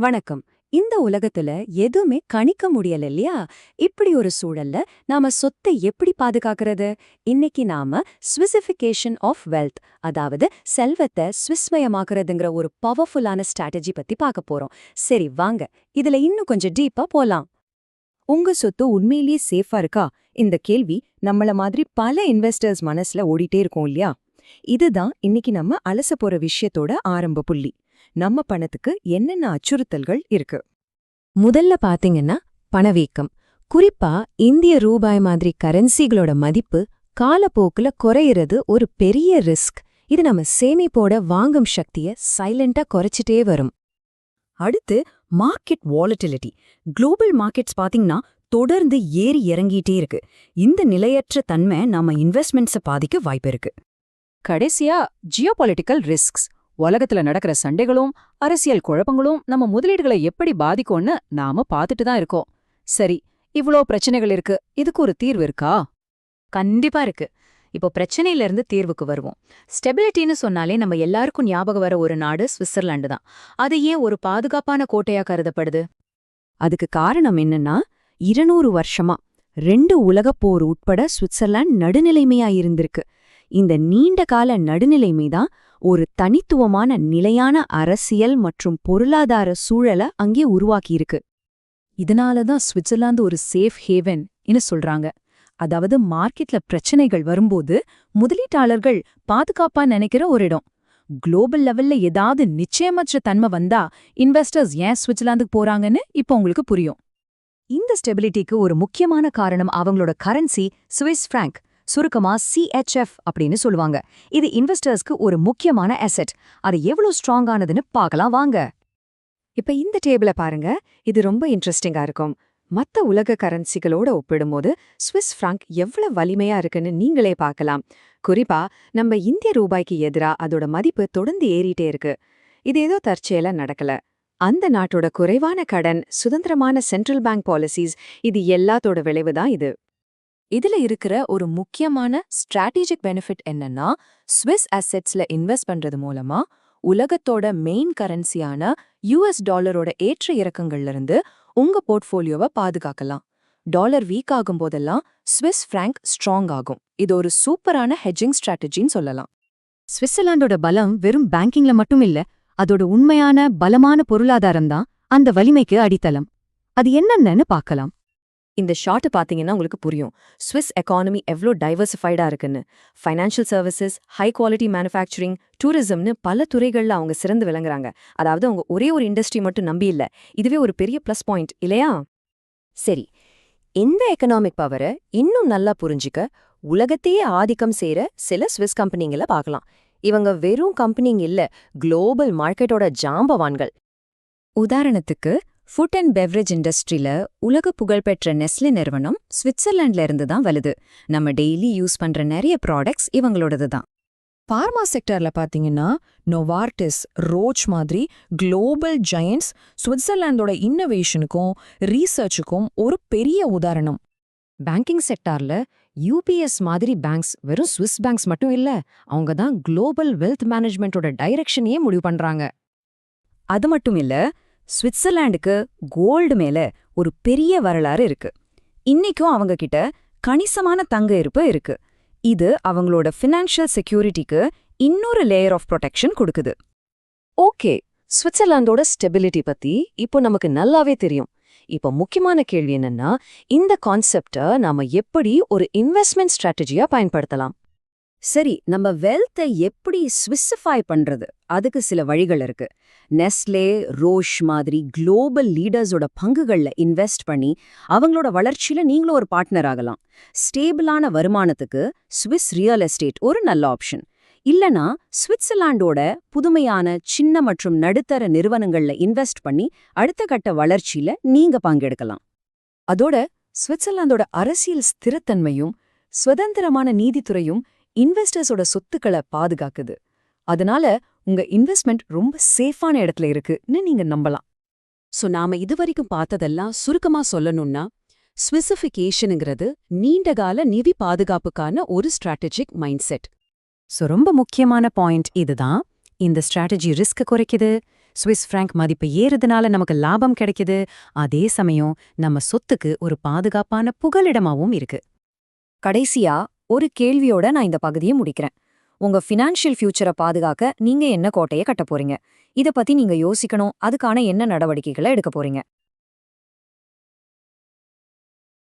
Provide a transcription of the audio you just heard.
வணக்கம். இந்த உலகத்துல எதுவுமே கணிக்க முடியல இல்லையா? இப்படி ஒரு சூழல்ல நாம சொத்தை எப்படி பாதுகாக்கிறது? இன்னைக்கு நாம ஸ்விசிஃபிகேஷன் ஆஃப் வெல்த் அதாவது செல்வத்தை ஸ்விஸ்மயமாக்குறதுங்கிற ஒரு பவர்ஃபுல்லான ஸ்ட்ராட்டஜி பத்தி பார்க்க போறோம். சரி வாங்க. இதுல இன்னும் கொஞ்சம் டீப்பா போலாம். உங்க சொத்து உண்மையிலேயே சேஃபா இருக்கா? இந்த கேள்வி நம்மள மாதிரி பல இன்வெஸ்டர்ஸ் மனசுல ஓடிட்டே இருக்கும் இல்லையா? இதுதான் இன்னைக்கு நம்ம அலச போற விஷயத்தோட ஆரம்ப புள்ளி. நம்ம பணத்துக்கு என்னென்ன அச்சுறுத்தல்கள் இருக்கு? முதல்ல பாத்தீங்கன்னா பணவீக்கம். குறிப்பா இந்திய ரூபாய் மாதிரி கரன்சிகளோட மதிப்பு காலப்போக்குல குறையிறது ஒரு பெரிய ரிஸ்க் இது நம்ம சேமிப்போட வாங்கும் சக்திய சைலண்டா குறைச்சிட்டே வரும். அடுத்து மார்க்கெட் வாலட்டிலிட்டி குளோபல் மார்க்கெட்ஸ் பாத்தீங்கன்னா தொடர்ந்து ஏறி இறங்கிட்டே இருக்கு. இந்த நிலையற்ற தன்மை நம்ம இன்வெஸ்ட்மெண்ட்ஸை பாதிக்க வாய்ப்பு இருக்கு. கடைசியா ஜியோபாலிட்டிக்கல் ரிஸ்க்ஸ் உலகத்துல நடக்கிற சண்டைகளும் அரசியல் குழப்பங்களும் நம்ம முதலீடுகளை எப்படி பாதிக்கும்னு நாம பாத்துட்டு தான் இருக்கோம். சரி இவ்ளோ பிரச்சனைகள் இருக்கு இதுக்கு ஒரு தீர்வு இருக்கா? கண்டிப்பா இருக்கு. இப்போ பிரச்சனையிலிருந்து தீர்வுக்கு வருவோம். ஸ்டெபிலிட்டின்னு சொன்னாலே நம்ம எல்லாருக்கும் ஞாபகம் வர ஒரு நாடு சுவிட்சர்லாந்து தான். அது ஏன் ஒரு பாதுகாப்பான கோட்டையா கருதப்படுது? அதுக்கு காரணம் என்னன்னா இருநூறு வருஷமா ரெண்டு உலகப் போர் உட்பட சுவிட்சர்லாந்து நடுநிலைமையா இருந்திருக்கு. இந்த நீண்ட கால நடுநிலைமை தான் ஒரு தனித்துவமான நிலையான அரசியல் மற்றும் பொருளாதார சூழலை அங்கே உருவாக்கியிருக்கு. இதனால தான் சுவிட்சர்லாந்து ஒரு சேஃப் ஹேவன் ன்னு சொல்றாங்க. அதாவது மார்க்கெட்ல பிரச்சனைகள் வரும்போது முதலீட்டாளர்கள் பாதுகாப்பா நினைக்கிற ஒரு இடம். குளோபல் லெவல்ல ஏதாவது நிச்சயமற்ற தன்மை வந்தா இன்வெஸ்டர்ஸ் ஏன் சுவிட்சர்லாந்துக்கு போறாங்கன்னு இப்போ உங்களுக்கு புரியும். இந்த ஸ்டெபிலிட்டிக்கு ஒரு முக்கியமான காரணம் அவங்களோட கரன்சி சுவிஸ் ஃப்ராங்க் சுருக்கமா சிஹெச்எஃப் அப்படின்னு சொல்லுவாங்க. இது இன்வெஸ்டர்ஸ்க்கு ஒரு முக்கியமான அசெட் அது எவ்வளவு ஸ்ட்ராங்கானதுன்னு பார்க்கலாம் வாங்க. இப்ப இந்த டேபிள பாருங்க. இது ரொம்ப இன்ட்ரெஸ்டிங்கா இருக்கும். மத்த உலக கரன்சிகளோட ஒப்பிடும்போது ஸ்விஸ் ஃப்ராங்க் எவ்வளவு வலிமையா இருக்குன்னு நீங்களே பார்க்கலாம். குறிப்பா நம்ம இந்திய ரூபாய்க்கு எதிரா அதோட மதிப்பு தொடர்ந்து ஏறிட்டே இருக்கு. இது ஏதோ தற்செயல நடக்கல. அந்த நாட்டோட குறைவான கடன் சுதந்திரமான சென்ட்ரல் பேங்க் பாலிசிஸ் இது எல்லாத்தோட விளைவு தான் இது. இதுல இருக்கிற ஒரு முக்கியமான ஸ்ட்ராட்டஜிக் பெனிஃபிட் என்னன்னா ஸ்விஸ் அசெட்ஸ்ல இன்வெஸ்ட் பண்றது மூலமா உலகத்தோட மெயின் கரன்சியான யூஎஸ் டாலரோட ஏற்ற இறக்கங்கள்ல இருந்து உங்க போர்ட்ஃபோலியோவை பாதுகாக்கலாம். டாலர் வீக் ஆகும் போதெல்லாம் ஸ்விஸ் ஃப்ராங்க் ஸ்ட்ராங் ஆகும். இது ஒரு சூப்பரான ஹெஜிங் ஸ்ட்ராட்டஜின்னு சொல்லலாம். சுவிட்சர்லாந்தோட பலம் வெறும் பேங்கிங்ல மட்டும் இல்ல அதோட உண்மையான பலமான பொருளாதாரம் தான் அந்த வலிமைக்கு அடித்தளம். அது என்னென்னு பார்க்கலாம். இந்த ஷார்ட்டை பாத்தீங்கன்னா உங்களுக்கு புரியும். ஸ்விஸ் எக்கானமி எவ்வளோ டைவர்சிஃபைடா இருக்குன்னு. Financial services high quality manufacturing டூரிசம்னு பல துறைகள்ல அவங்க சிறந்து விளங்குறாங்க. அதாவது அவங்க ஒரே ஒரு இண்டஸ்ட்ரி மட்டும் நம்பி இதுவே ஒரு பெரிய ப்ளஸ் பாயிண்ட் இல்லையா? சரி. இந்த எக்கனாமிக் பவரை இன்னும் நல்லா புரிஞ்சுக்க உலகத்தையே ஆதிக்கம் செய்யற சில ஸ்விஸ் கம்பெனிங்களை பார்க்கலாம் இவங்க வெறும் கம்பெனிங்க இல்ல குளோபல் மார்க்கெட்டோட ஜாம்பவான்கள். உதாரணத்துக்கு ஃபுட் அண்ட் பெவரேஜ் இண்டஸ்ட்ரியில உலக புகழ்பெற்ற நெஸ்லே நிறுவனம் ஸ்விட்சர்லாண்ட்ல இருந்து தான் வருது நம்ம டெய்லி யூஸ் பண்ற நிறைய ப்ராடக்ட்ஸ் இவங்களோடது தான். பார்மா செக்டர்ல பாத்தீங்கன்னா நோவார்டிஸ் ரோச் மாதிரி குளோபல் ஜெயண்ட்ஸ் சுவிட்சர்லாந்தோட இன்னோவேஷனுக்கும் ரீசர்ச்சுக்கும் ஒரு பெரிய உதாரணம். பேங்கிங் செக்டார்ல யூபிஎஸ் மாதிரி பேங்க்ஸ் வெறும் ஸ்விஸ் பேங்க்ஸ் மட்டும் இல்ல அவங்க தான் குளோபல் வெல்த் மேனேஜ்மெண்ட்டோட டைரக்ஷனையே முடிவு பண்றாங்க. அது மட்டும் இல்ல சுவிட்சர்லாண்டுக்கு கோல்டு மேல ஒரு பெரிய வரலாறு இருக்கு. இன்னைக்கும் அவங்க கிட்ட கணிசமான தங்க இருப்பு இருக்கு. இது அவங்களோட ஃபினான்ஷியல் செக்யூரிட்டிக்கு இன்னொரு லேயர் ஆஃப் ப்ரொடெக்ஷன் கொடுக்குது. ஓகே சுவிட்சர்லாந்தோட ஸ்டெபிலிட்டி பத்தி இப்போ நமக்கு நல்லாவே தெரியும். இப்போ முக்கியமான கேள்வி என்னன்னா இந்த கான்செப்ட நாம எப்படி ஒரு இன்வெஸ்ட்மெண்ட் ஸ்ட்ராட்டஜியா பயன்படுத்தலாம்? சரி நம்ம வெல்த்தை எப்படி ஸ்விஸ்ஸிஃபை பண்றது? அதுக்கு சில வழிகள் இருக்கு. நெஸ்லே ரோஷ் மாதிரி குளோபல் லீடர்ஸோட பங்குகள்ல இன்வெஸ்ட் பண்ணி அவங்களோட வளர்ச்சியில நீங்களும் ஒரு பார்ட்னர் ஆகலாம். ஸ்டேபிளான வருமானத்துக்கு ஸ்விஸ் ரியல் எஸ்டேட் ஒரு நல்ல ஆப்ஷன். இல்லனா சுவிட்சர்லாண்டோட புதுமையான சின்ன மற்றும் நடுத்தர நிறுவனங்கள்ல இன்வெஸ்ட் பண்ணி அடுத்த கட்ட வளர்ச்சியில நீங்க பங்கெடுக்கலாம். அதோட சுவிட்சர்லாந்தோட அரசியல் ஸ்திரத்தன்மையும் சுதந்திரமான நீதித்துறையும் இன்வெஸ்டர்ஸோட சொத்துக்களை பாதுகாக்குது. அதனால உங்க இன்வெஸ்ட்மெண்ட் ரொம்ப சேஃபான இடத்துல இருக்குன்னு நீங்க நம்பலாம். சோ நாம இதுவரைக்கும் பார்த்ததெல்லாம் சுருக்கமா சொல்லணும்னா ஸ்விசிஃபிகேஷனுங்கிறது நீண்டகால நிதி பாதுகாப்புக்கான ஒரு ஸ்ட்ராட்டஜிக் மைண்ட் செட். ஸோ ரொம்ப முக்கியமான பாயிண்ட் இதுதான். இந்த ஸ்ட்ராட்டஜி ரிஸ்க் குறைக்குது. ஸ்விஸ் பிராங்க் மதிப்பு ஏறுறதுனால நமக்கு லாபம் கிடைக்குது. அதே சமயம் நம்ம சொத்துக்கு ஒரு பாதுகாப்பான புகலிடமாவும் இருக்கு. கடைசியா ஒரு கேள்வியோட நான் இந்த பகுதியை முடிக்கிறேன். உங்க ஃபினான்ஷியல் ஃபியூச்சரை பாதுகாக்க நீங்க என்ன கோட்டையை கட்ட போறீங்க? இத பத்தி நீங்க யோசிக்கணும். அதுக்கான என்ன நடவடிக்கைகளை எடுக்க போறீங்க?